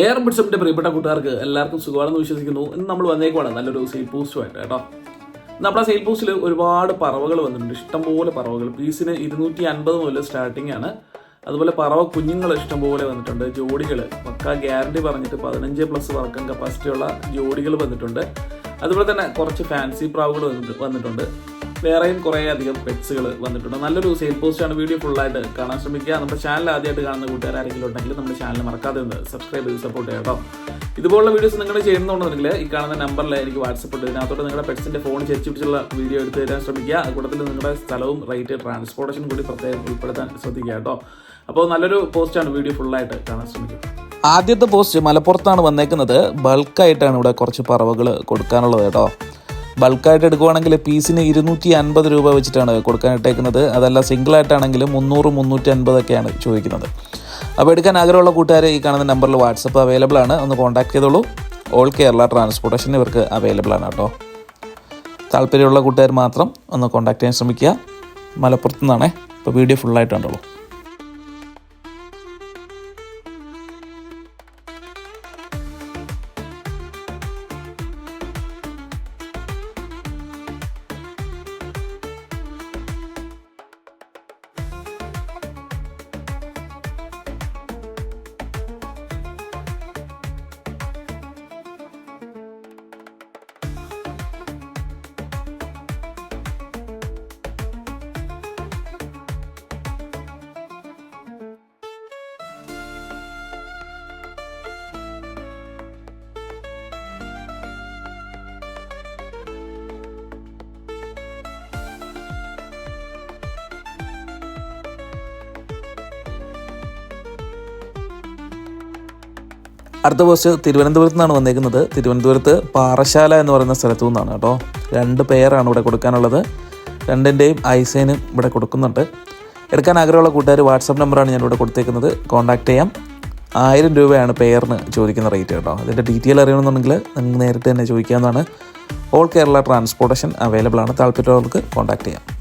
Air ബിഡ്സപ്പിന്റെ പ്രിയപ്പെട്ട കൂട്ടുകാർക്ക് എല്ലാവർക്കും സുഖമാണെന്ന് വിശ്വസിക്കുന്നു. ഇന്ന് നമ്മൾ വന്നേക്കുവാണ്. നല്ലൊരു സെയിൽ പോസ്റ്റുമായിട്ട് കേട്ടോ. നമ്മുടെ സെയിൽ പോസ്റ്റിൽ ഒരുപാട് പറവകൾ വന്നിട്ടുണ്ട്. ഇഷ്ടംപോലെ പറവകൾ. പീസിന് ഇരുന്നൂറ്റി അൻപത് മുതൽ സ്റ്റാർട്ടിംഗ് ആണ്. അതുപോലെ പറവ കുഞ്ഞുങ്ങൾ ഇഷ്ടംപോലെ വന്നിട്ടുണ്ട്. ജോഡികൾ പക്ക ഗ്യാരണ്ടി പറഞ്ഞിട്ട് പതിനഞ്ച് പ്ലസ് വർക്കം കപ്പാസിറ്റി ഉള്ള ജോഡികൾ വന്നിട്ടുണ്ട്. അതുപോലെ തന്നെ കുറച്ച് ഫാൻസി പ്രാവുകൾ വന്നിട്ടുണ്ട്. വേറെയും കുറേ അധികം പെറ്റ്സുകൾ വന്നിട്ടുണ്ട്. നല്ലൊരു സെയിൽ പോസ്റ്റാണ് വീഡിയോ ഫുള്ളായിട്ട് കാണാൻ ശ്രമിക്കുക. നമ്മുടെ ചാനൽ ആദ്യമായിട്ട് കാണുന്ന കൂട്ടുകാർ ആരെങ്കിലും ഉണ്ടെങ്കിൽ നമ്മുടെ ചാനൽ മറക്കാതെ ഒന്ന് സബ്സ്ക്രൈബ് ചെയ്ത് സപ്പോർട്ട് ചെയ്യാം കേട്ടോ. ഇതുപോലുള്ള വീഡിയോസ് നിങ്ങൾ ചെയ്യുന്നുണ്ടെങ്കിൽ ഈ കാണുന്ന നമ്പറിൽ എനിക്ക് വാട്സപ്പ് ഉണ്ട് ഇതിനകത്തോട്ട് നിങ്ങളുടെ പെറ്റ്സിന്റെ ഫോൺ ചേച്ചി പിടിച്ചുള്ള വീഡിയോ എടുത്ത് തരാൻ ശ്രമിക്കുക. കൂട്ടത്തിൽ നിങ്ങളുടെ സ്ഥലവും റേറ്റ് ട്രാൻസ്പോർട്ടേഷൻ കൂടി പ്രത്യേകം ഉൾപ്പെടുത്താൻ ശ്രദ്ധിക്കുക കേട്ടോ. അപ്പോൾ നല്ലൊരു പോസ്റ്റാണ് വീഡിയോ ഫുള്ളായിട്ട് കാണാൻ ശ്രമിക്കുക. ആദ്യത്തെ പോസ്റ്റ് മലപ്പുറത്താണ് വന്നേക്കുന്നത്. ബൾക്കായിട്ടാണ് ഇവിടെ കുറച്ച് പറവകൾ കൊടുക്കാനുള്ളത് കേട്ടോ. ബൾക്കായിട്ട് എടുക്കുവാണെങ്കിൽ പീസിന് ഇരുന്നൂറ്റി അൻപത് രൂപ വെച്ചിട്ടാണ് കൊടുക്കാനിട്ടേക്കുന്നത്. അതല്ല സിംഗിൾ ആയിട്ടാണെങ്കിൽ മുന്നൂറ് മുന്നൂറ്റി അൻപതൊക്കെയാണ് ചോദിക്കുന്നത്. അപ്പോൾ എടുക്കാൻ ആഗ്രഹമുള്ള കൂട്ടുകാരെ ഈ കാണുന്ന നമ്പറിൽ വാട്സപ്പ് അവൈലബിൾ ആണ്. ഒന്ന് കോൺടാക്ട് ചെയ്തോളൂ. ഓൾ കേരള ട്രാൻസ്പോർട്ടേഷൻ ഇവർക്ക് അവൈലബിൾ ആണ് കേട്ടോ. താല്പര്യമുള്ള കൂട്ടുകാർ മാത്രം ഒന്ന് കോൺടാക്ട് ചെയ്യാൻ ശ്രമിക്കുക. മലപ്പുറത്തു നിന്നാണേ ഇപ്പോൾ വീഡിയോ ഫുള്ളായിട്ട് കണ്ടോളൂ. അടുത്ത പോസ്റ്റ് തിരുവനന്തപുരത്ത് നിന്നാണ് വന്നേക്കുന്നത്. തിരുവനന്തപുരത്ത് പാറശാല എന്ന് പറയുന്ന സ്ഥലത്തു നിന്നാണ് കേട്ടോ. രണ്ട് പേരാണ് ഇവിടെ കൊടുക്കാനുള്ളത്. രണ്ടിന്റെയും ഐസൈനും ഇവിടെ കൊടുക്കുന്നുണ്ട്. എടുക്കാൻ ആഗ്രഹമുള്ള കൂട്ടുകാർ വാട്സപ്പ് നമ്പറാണ് ഞാൻ ഇവിടെ കൊടുത്തേക്കുന്നത്. കോൺടാക്ട് ചെയ്യാം. ആയിരം രൂപയാണ് പെയറിന് ചോദിക്കുന്ന റേറ്റ് കേട്ടോ. അതിന്റെ ഡീറ്റെയിൽ അറിയണമെന്നുണ്ടെങ്കിൽ നിങ്ങൾക്ക് നേരിട്ട് തന്നെ ചോദിക്കാവുന്നതാണ്. ഓൾ കേരള ട്രാൻസ്പോർട്ടേഷൻ അവൈലബിൾ ആണ്. താല്പര്യമുള്ളവർക്ക് കോൺടാക്ട് ചെയ്യാം.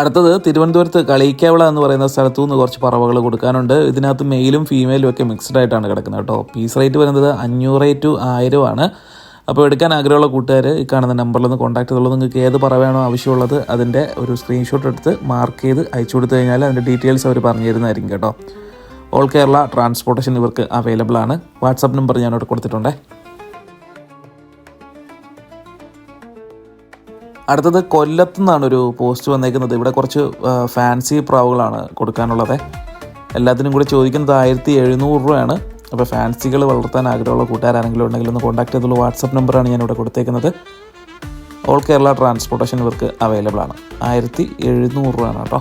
അടുത്തത് തിരുവനന്തപുരത്ത് കളിക്കാവിള എന്ന് പറയുന്ന സ്ഥലത്തു നിന്ന് കുറച്ച് പറവകൾ കൊടുക്കാനുണ്ട്. ഇതിനകത്ത് മെയിലും ഫീമെയിലും ഒക്കെ മിക്സ്ഡ് ആയിട്ടാണ് കിടക്കുന്നത് കേട്ടോ. പീസ് റേറ്റ് വരുന്നത് അഞ്ഞൂറ് ടു ആയിരം ആണ്. അപ്പോൾ എടുക്കാൻ ആഗ്രഹമുള്ള കൂട്ടുകാർ ഈ കാണുന്ന നമ്പറിൽ നിന്ന് കോൺടാക്ട് ചെയ്തുള്ളൂ നിങ്ങൾക്ക് ഏത് പറവാണോ ആവശ്യമുള്ളത് അതിന്റെ ഒരു സ്ക്രീൻഷോട്ട് എടുത്ത് മാർക്ക് ചെയ്ത് അയച്ചു കൊടുത്തു കഴിഞ്ഞാൽ അതിന്റെ ഡീറ്റെയിൽസ് അവർ പറഞ്ഞു തരുന്നതായിരിക്കും കേട്ടോ. ഓൾ കേരള ട്രാൻസ്പോർട്ടേഷൻ ഇവർക്ക് അവൈലബിൾ ആണ്. വാട്സാപ്പ് നമ്പർ ഞാനവിടെ കൊടുത്തിട്ടുണ്ടേ. അടുത്തത് കൊല്ലത്തു നിന്നാണ് ഒരു പോസ്റ്റ് വന്നേക്കുന്നത്. ഇവിടെ കുറച്ച് ഫാൻസി പ്രാവുകളാണ് കൊടുക്കാനുള്ളത്. എല്ലാത്തിനും കൂടി ചോദിക്കുന്നത് ആയിരത്തി എഴുന്നൂറ് രൂപയാണ്. അപ്പോൾ ഫാൻസികൾ വളർത്താൻ ആഗ്രഹമുള്ള കൂട്ടുകാരാണെങ്കിലും ഉണ്ടെങ്കിൽ ഒന്ന് കോൺടാക്ട് ചെയ്തുള്ള വാട്സപ്പ് നമ്പറാണ് ഇവിടെ കൊടുത്തേക്കുന്നത്. ഓൾ കേരള ട്രാൻസ്പോർട്ടേഷൻ ഇവർക്ക് അവൈലബിൾ ആണ്. ആയിരത്തി എഴുന്നൂറ് രൂപയാണ് കേട്ടോ.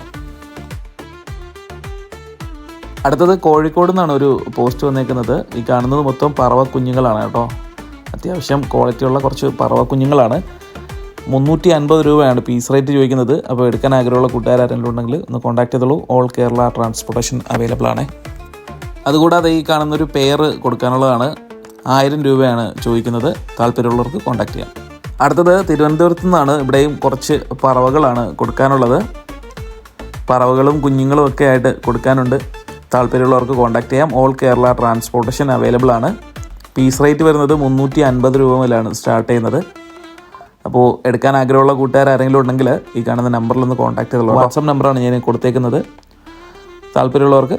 അടുത്തത് കോഴിക്കോട് നിന്നാണ് ഒരു പോസ്റ്റ് വന്നേക്കുന്നത്. ഈ കാണുന്നത് മൊത്തം പറവ കുഞ്ഞുങ്ങളാണ് കേട്ടോ. അത്യാവശ്യം ക്വാളിറ്റിയുള്ള കുറച്ച് പറവ കുഞ്ഞുങ്ങളാണ് മുന്നൂറ്റി അൻപത് രൂപയാണ് പീസ് റേറ്റ് ചോദിക്കുന്നത്. അപ്പോൾ എടുക്കാൻ ആഗ്രഹമുള്ള കൂട്ടുകാർ ആരെങ്കിലും ഉണ്ടെങ്കിൽ ഒന്ന് കോൺടാക്ട് ചെയ്തോളൂ. ഓൾ കേരള ട്രാൻസ്പോർട്ടേഷൻ അവൈലബിൾ ആണ്. അതുകൂടാതെ ഈ കാണുന്നൊരു പെയർ കൊടുക്കാനുള്ളതാണ് ആയിരം രൂപയാണ് ചോദിക്കുന്നത്. താല്പര്യമുള്ളവർക്ക് കോൺടാക്ട് ചെയ്യാം. അടുത്തത് തിരുവനന്തപുരത്തു നിന്നാണ് ഇവിടെയും കുറച്ച് പറവകളാണ് കൊടുക്കാനുള്ളത്. പറവകളും കുഞ്ഞുങ്ങളും ഒക്കെ ആയിട്ട് കൊടുക്കാനുണ്ട്. താല്പര്യമുള്ളവർക്ക് കോൺടാക്ട് ചെയ്യാം. ഓൾ കേരള ട്രാൻസ്പോർട്ടേഷൻ അവൈലബിൾ ആണ്. പീസ് റേറ്റ് വരുന്നത് മുന്നൂറ്റി അൻപത് രൂപ മുതലാണ് സ്റ്റാർട്ട് ചെയ്യുന്നത്. അപ്പോൾ എടുക്കാൻ ആഗ്രഹമുള്ള കൂട്ടുകാർ ആരെങ്കിലും ഉണ്ടെങ്കിൽ ഈ കാണുന്ന നമ്പറിൽ ഒന്ന് കോൺടാക്ട് ചെയ്തോളൂ. വാട്സപ്പ് നമ്പറാണ് ഞാൻ കൊടുത്തേക്കുന്നത്. താല്പര്യമുള്ളവർക്ക്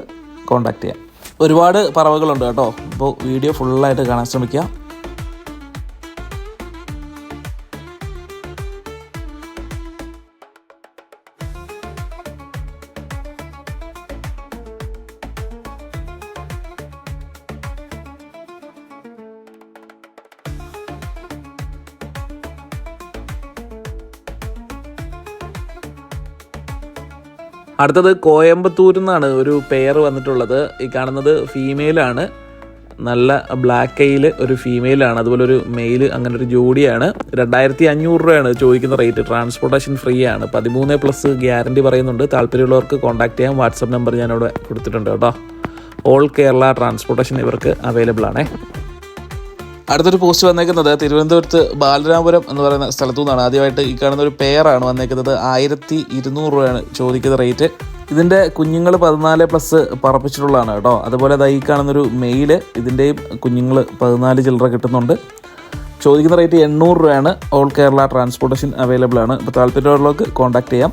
കോൺടാക്ട് ചെയ്യാം. ഒരുപാട് പറവകളുണ്ട് കേട്ടോ. അപ്പോൾ വീഡിയോ ഫുള്ളായിട്ട് കാണാൻ ശ്രമിക്കുക. അടുത്തത് കോയമ്പത്തൂരിൽ നിന്നാണ് ഒരു പെയർ വന്നിട്ടുള്ളത്. ഈ കാണുന്നത് ഫീമെയിലാണ് നല്ല ബ്ലാക്ക് ഐയിൽ ഒരു ഫീമെയിലാണ് അതുപോലെ ഒരു മെയിൽ അങ്ങനെ ഒരു ജോഡിയാണ്. രണ്ടായിരത്തി അഞ്ഞൂറ് രൂപയാണ് ചോദിക്കുന്ന റേറ്റ് ട്രാൻസ്പോർട്ടേഷൻ ഫ്രീ ആണ്. പതിമൂന്ന് പ്ലസ് ഗ്യാരണ്ടി പറയുന്നുണ്ട്. താല്പര്യമുള്ളവർക്ക് കോൺടാക്ട് ചെയ്യാം. വാട്സപ്പ് നമ്പർ ഞാനിവിടെ കൊടുത്തിട്ടുണ്ട് കേട്ടോ. ഓൾ കേരള ട്രാൻസ്പോർട്ടേഷൻ ഇവർക്ക് അവൈലബിൾ ആണേ. അടുത്തൊരു പോസ്റ്റ് വന്നേക്കുന്നത് തിരുവനന്തപുരത്ത് ബാലരാമപുരം എന്ന് പറയുന്ന സ്ഥലത്തു നിന്നാണ് ആദ്യമായിട്ട് ഈ കാണുന്ന ഒരു പെയറാണ് വന്നേക്കുന്നത്. ആയിരത്തി ഇരുന്നൂറ് രൂപയാണ് ചോദിക്കുന്ന റേറ്റ്. ഇതിന്റെ കുഞ്ഞുങ്ങൾ പതിനാല് പ്ലസ് പറപ്പിച്ചിട്ടുള്ളതാണ് കേട്ടോ. അതുപോലെ ദാ ഈ കാണുന്നൊരു മെയിൽ ഇതിന്റെയും കുഞ്ഞുങ്ങൾ പതിനാല് ചില്ലറ കിട്ടുന്നുണ്ട്. ചോദിക്കുന്ന റേറ്റ് എണ്ണൂറ് രൂപയാണ്. ഓൾ കേരള ട്രാൻസ്പോർട്ടേഷൻ അവൈലബിൾ ആണ്. ഇപ്പോൾ താല്പര്യമുള്ളവർക്ക് കോൺടാക്ട് ചെയ്യാം.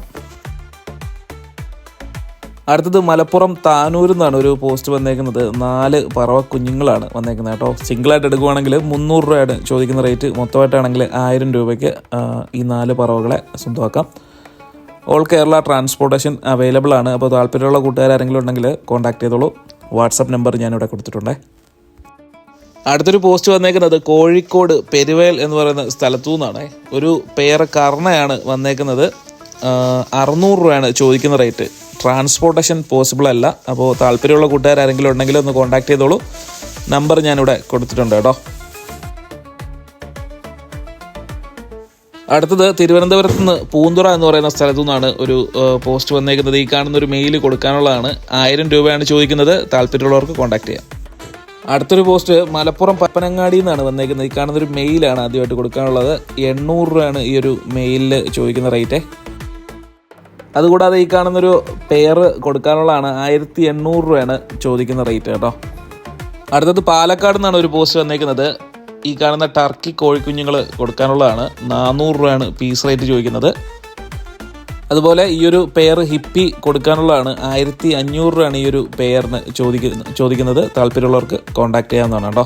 അടുത്തത് മലപ്പുറം താനൂരിൽ നിന്നാണ് ഒരു പോസ്റ്റ് വന്നേക്കുന്നത്. നാല് പറവ കുഞ്ഞുങ്ങളാണ് വന്നേക്കുന്നത് കേട്ടോ. സിംഗിളായിട്ട് എടുക്കുവാണെങ്കിൽ മുന്നൂറ് രൂപയാണ് ചോദിക്കുന്ന റേറ്റ്. മൊത്തമായിട്ടാണെങ്കിൽ ആയിരം രൂപയ്ക്ക് ഈ നാല് പറവകളെ സ്വന്തമാക്കാം. ഓൾ കേരള ട്രാൻസ്പോർട്ടേഷൻ അവൈലബിൾ ആണ്. അപ്പോൾ താല്പര്യമുള്ള കൂട്ടുകാരെങ്കിലും ഉണ്ടെങ്കിൽ കോൺടാക്ട് ചെയ്തോളൂ. വാട്സപ്പ് നമ്പർ ഞാനിവിടെ കൊടുത്തിട്ടുണ്ട്. അടുത്തൊരു പോസ്റ്റ് വന്നേക്കുന്നത് കോഴിക്കോട് പെരുവേൽ എന്ന് പറയുന്ന സ്ഥലത്തു നിന്നാണ്. ഒരു പേർ കർണയാണ് വന്നേക്കുന്നത്. അറുന്നൂറ് രൂപയാണ് ചോദിക്കുന്ന റേറ്റ്. ട്രാൻസ്പോർട്ടേഷൻ പോസിബിൾ അല്ല അപ്പോൾ താല്പര്യമുള്ള കൂട്ടുകാർ ആരെങ്കിലും ഉണ്ടെങ്കിൽ ഒന്ന് കോൺടാക്ട് ചെയ്തോളൂ. നമ്പർ ഞാനിവിടെ കൊടുത്തിട്ടുണ്ട് കേട്ടോ. അടുത്തത് തിരുവനന്തപുരത്ത് നിന്ന് പൂന്തുറ എന്ന് പറയുന്ന സ്ഥലത്തു നിന്നാണ് ഒരു പോസ്റ്റ് വന്നേക്കുന്നത്. ഈ കാണുന്ന ഒരു മെയിൽ കൊടുക്കാനുള്ളതാണ്. ആയിരം രൂപയാണ് ചോദിക്കുന്നത്. താല്പര്യമുള്ളവർക്ക് കോൺടാക്ട് ചെയ്യാം. അടുത്തൊരു പോസ്റ്റ് മലപ്പുറം പപ്പനങ്ങാടി നിന്നാണ് വന്നേക്കുന്നത്. ഈ കാണുന്ന ഒരു മെയിലാണ് ആദ്യമായിട്ട് കൊടുക്കാനുള്ളത്. എണ്ണൂറ് രൂപയാണ് ഈ ഒരു മെയിലിൽ ചോദിക്കുന്ന റേറ്റ് അതുകൂടാതെ ഈ കാണുന്നൊരു പെയർ കൊടുക്കാനുള്ളതാണ് ആയിരത്തി എണ്ണൂറ് രൂപയാണ് ചോദിക്കുന്ന റേറ്റ് കേട്ടോ. അടുത്തത് പാലക്കാട് നിന്നാണ് ഒരു പോസ്റ്റ് വന്നേക്കുന്നത്. ഈ കാണുന്ന ടർക്കി കോഴിക്കുഞ്ഞുങ്ങൾ കൊടുക്കാനുള്ളതാണ് നാനൂറ് രൂപയാണ് പീസ് റേറ്റ് ചോദിക്കുന്നത്. അതുപോലെ ഈ ഒരു പെയർ ഹിപ്പി കൊടുക്കാനുള്ളതാണ് ആയിരത്തി അഞ്ഞൂറ് രൂപയാണ് ഈ ഒരു പെയറിന് ചോദിക്കുന്ന ചോദിക്കുന്നത്. താല്പര്യമുള്ളവർക്ക് കോൺടാക്ട് ചെയ്യാവുന്നതാണ് കേട്ടോ.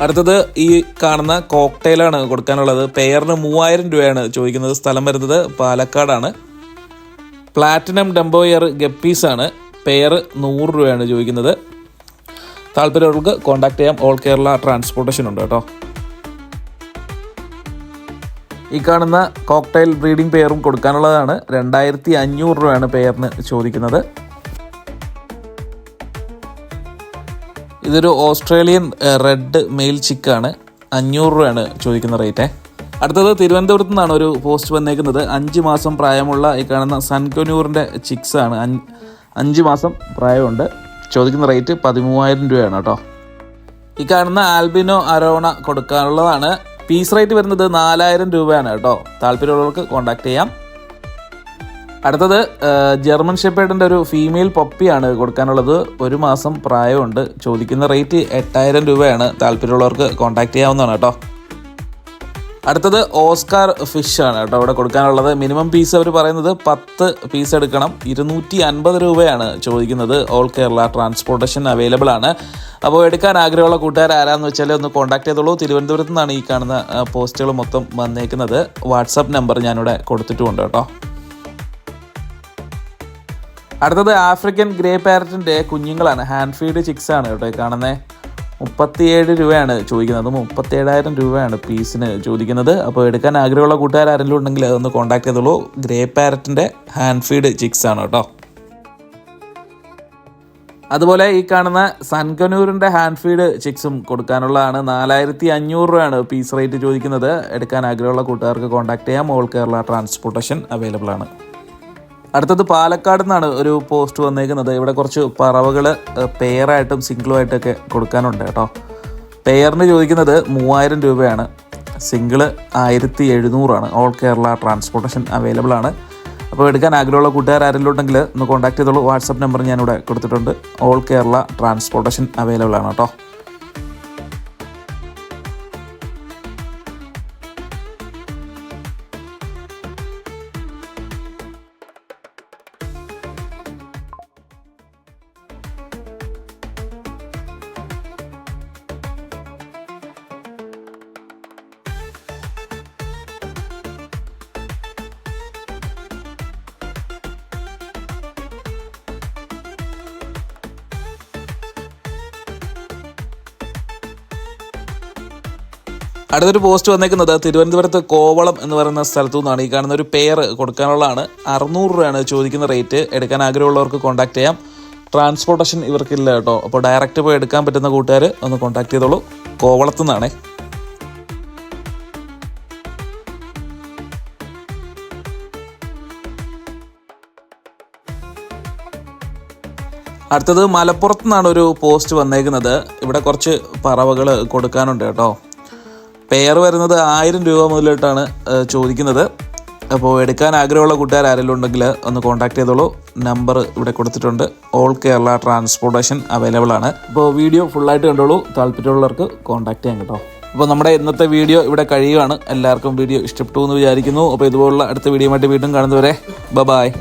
അടുത്തത് ഈ കാണുന്ന കോക്ടെയിലാണ് കൊടുക്കാനുള്ളത്. പെയറിന് മൂവായിരം രൂപയാണ് ചോദിക്കുന്നത്. സ്ഥലം വരുന്നത് പാലക്കാടാണ്. Platinum Dumbo ear ഗപ്പീസാണ്. പെയർ നൂറ് രൂപയാണ് ചോദിക്കുന്നത്. താല്പര്യമുള്ളവർക്ക് കോൺടാക്ട് ചെയ്യാം. ഓൾ കേരള ട്രാൻസ്പോർട്ടേഷൻ ഉണ്ട് കേട്ടോ. ഈ കാണുന്ന കോക്ടെയിൽ ബ്രീഡിംഗ് പെയറും കൊടുക്കാനുള്ളതാണ്. രണ്ടായിരത്തി അഞ്ഞൂറ് രൂപയാണ് പെയറിന് ചോദിക്കുന്നത്. ഇതൊരു ഓസ്ട്രേലിയൻ റെഡ് മെയിൽ ചിക്കാണ്. അഞ്ഞൂറ് രൂപയാണ് ചോദിക്കുന്ന റേറ്റ്. അടുത്തത് തിരുവനന്തപുരത്ത് നിന്നാണ് ഒരു പോസ്റ്റ് വന്നേക്കുന്നത്. അഞ്ച് മാസം പ്രായമുള്ള ഈ കാണുന്ന സൺകൊന്യൂറിന്റെ ചിക്സാണ്. അഞ്ച് മാസം പ്രായമുണ്ട്. ചോദിക്കുന്ന റേറ്റ് പതിമൂവായിരം രൂപയാണ് കേട്ടോ. ഈ കാണുന്ന ആൽബിനോ അരോണ കൊടുക്കാനുള്ളതാണ്. പീസ് റേറ്റ് വരുന്നത് നാലായിരം രൂപയാണ് കേട്ടോ. താല്പര്യമുള്ളവർക്ക് കോൺടാക്ട് ചെയ്യാം. അടുത്തത് ജർമ്മൻ ഷെപ്പേഡിന്റെ ഒരു ഫീമെയിൽ പപ്പിയാണ് കൊടുക്കാനുള്ളത്. ഒരു മാസം പ്രായമുണ്ട്. ചോദിക്കുന്ന റേറ്റ് എട്ടായിരം രൂപയാണ്. താല്പര്യമുള്ളവർക്ക് കോൺടാക്ട് ചെയ്യാവുന്നതാണ് കേട്ടോ. അടുത്തത് ഓസ്കാർ ഫിഷ് ആണ് കേട്ടോ ഇവിടെ കൊടുക്കാനുള്ളത്. മിനിമം പീസ് അവർ പറയുന്നത് പത്ത് പീസ് എടുക്കണം. ഇരുന്നൂറ്റി അൻപത് രൂപയാണ് ചോദിക്കുന്നത്. ഓൾ കേരള ട്രാൻസ്പോർട്ടേഷൻ അവൈലബിൾ ആണ്. അപ്പോൾ എടുക്കാൻ ആഗ്രഹമുള്ള കൂട്ടുകാർ ആരാന്ന് വെച്ചാൽ ഒന്ന് കോൺടാക്ട് ചെയ്തോളൂ. തിരുവനന്തപുരത്ത് നിന്നാണ് ഈ കാണുന്ന പോസ്റ്റുകൾ മൊത്തം വന്നേക്കുന്നത്. വാട്സപ്പ് നമ്പർ ഞാനിവിടെ കൊടുത്തിട്ടുമുണ്ട് കേട്ടോ. അടുത്തത് ആഫ്രിക്കൻ ഗ്രേ പാരറ്റിന്റെ കുഞ്ഞുങ്ങളാണ്. ഹാൻഡ് ഫീഡ് ചിക്സ് ആണ് കേട്ടോ കാണുന്നത് മുപ്പത്തിയേഴ് രൂപയാണ് ചോദിക്കുന്നത്. മുപ്പത്തേഴായിരം രൂപയാണ് പീസിന് ചോദിക്കുന്നത്. അപ്പോൾ എടുക്കാൻ ആഗ്രഹമുള്ള കൂട്ടുകാർ ആരെങ്കിലും ഉണ്ടെങ്കിൽ അതൊന്ന് കോൺടാക്ട് ചെയ്തോളൂ. ഗ്രേ പാരറ്റിന്റെ ഹാൻഡ് ഫീഡ് ചിക്സ് ആണ് കേട്ടോ. അതുപോലെ ഈ കാണുന്ന സൻകനൂരിന്റെ ഹാൻഡ് ഫീഡ് ചിക്സും കൊടുക്കാനുള്ളതാണ്. നാലായിരത്തി അഞ്ഞൂറ് രൂപയാണ് പീസ് റേറ്റ് ചോദിക്കുന്നത്. എടുക്കാൻ ആഗ്രഹമുള്ള കൂട്ടുകാർക്ക് കോൺടാക്ട് ചെയ്യാം. ഓൾ കേരള ട്രാൻസ്പോർട്ടേഷൻ അവൈലബിൾ ആണ്. അടുത്തത് പാലക്കാട് നിന്നാണ് ഒരു പോസ്റ്റ് വന്നേക്കുന്നത്. ഇവിടെ കുറച്ച് പറവകൾ പെയറായിട്ടും സിംഗിളുമായിട്ടൊക്കെ കൊടുക്കാനുണ്ട് കേട്ടോ. പെയറിന് ചോദിക്കുന്നത് മൂവായിരം രൂപയാണ്. സിംഗിൾ ആയിരത്തി എഴുന്നൂറാണ്. ഓൾ കേരള ട്രാൻസ്പോർട്ടേഷൻ അവൈലബിൾ ആണ്. അപ്പോൾ എടുക്കാൻ ആഗ്രഹമുള്ള കൂട്ടുകാർ ആരെങ്കിലും ഉണ്ടെങ്കിൽ ഒന്ന് കോൺടാക്ട് ചെയ്തോളൂ. വാട്സപ്പ് നമ്പർ ഞാനിവിടെ കൊടുത്തിട്ടുണ്ട്. ഓൾ കേരള ട്രാൻസ്പോർട്ടേഷൻ അവൈലബിൾ ആണ് കേട്ടോ. അടുത്തൊരു പോസ്റ്റ് വന്നേക്കുന്നത് തിരുവനന്തപുരത്ത് കോവളം എന്ന് പറയുന്ന സ്ഥലത്തു നിന്നാണ് ഈ കാണുന്ന ഒരു പെയർ കൊടുക്കാനുള്ളതാണ്. അറുന്നൂറ് രൂപയാണ് ചോദിക്കുന്ന റേറ്റ് എടുക്കാൻ ആഗ്രഹമുള്ളവർക്ക് കോൺടാക്ട് ചെയ്യാം. ട്രാൻസ്പോർട്ടേഷൻ ഇവർക്കില്ല കേട്ടോ. അപ്പോൾ ഡയറക്റ്റ് പോയി എടുക്കാൻ പറ്റുന്ന കൂട്ടുകാർ ഒന്ന് കോൺടാക്ട് ചെയ്തോളൂ. കോവളത്തു നിന്നാണേ. അടുത്തത് മലപ്പുറത്ത് നിന്നാണ് ഒരു പോസ്റ്റ് വന്നേക്കുന്നത്. ഇവിടെ കുറച്ച് പറവകൾ കൊടുക്കാനുണ്ട് കേട്ടോ. പെയർ വരുന്നത് ആയിരം രൂപ മുതലിട്ടാണ് ചോദിക്കുന്നത്. അപ്പോൾ എടുക്കാൻ ആഗ്രഹമുള്ള കൂട്ടുകാർ ആരെങ്കിലും ഉണ്ടെങ്കിൽ ഒന്ന് കോൺടാക്ട് ചെയ്തോളൂ. നമ്പർ ഇവിടെ കൊടുത്തിട്ടുണ്ട്. ഓൾ കേരള ട്രാൻസ്പോർട്ടേഷൻ അവൈലബിൾ ആണ്. അപ്പോൾ വീഡിയോ ഫുള്ളായിട്ട് കണ്ടോളൂ. താല്പര്യമുള്ളവർക്ക് കോൺടാക്ട് ചെയ്യാം കേട്ടോ. അപ്പോൾ നമ്മുടെ ഇന്നത്തെ വീഡിയോ ഇവിടെ കഴിയുകയാണ്. എല്ലാവർക്കും വീഡിയോ ഇഷ്ടപ്പെട്ടു എന്ന് വിചാരിക്കുന്നു. അപ്പോൾ ഇതുപോലുള്ള അടുത്ത വീഡിയോ ആയിട്ട് വീണ്ടും കാണുന്നവരെ ബ ബായ്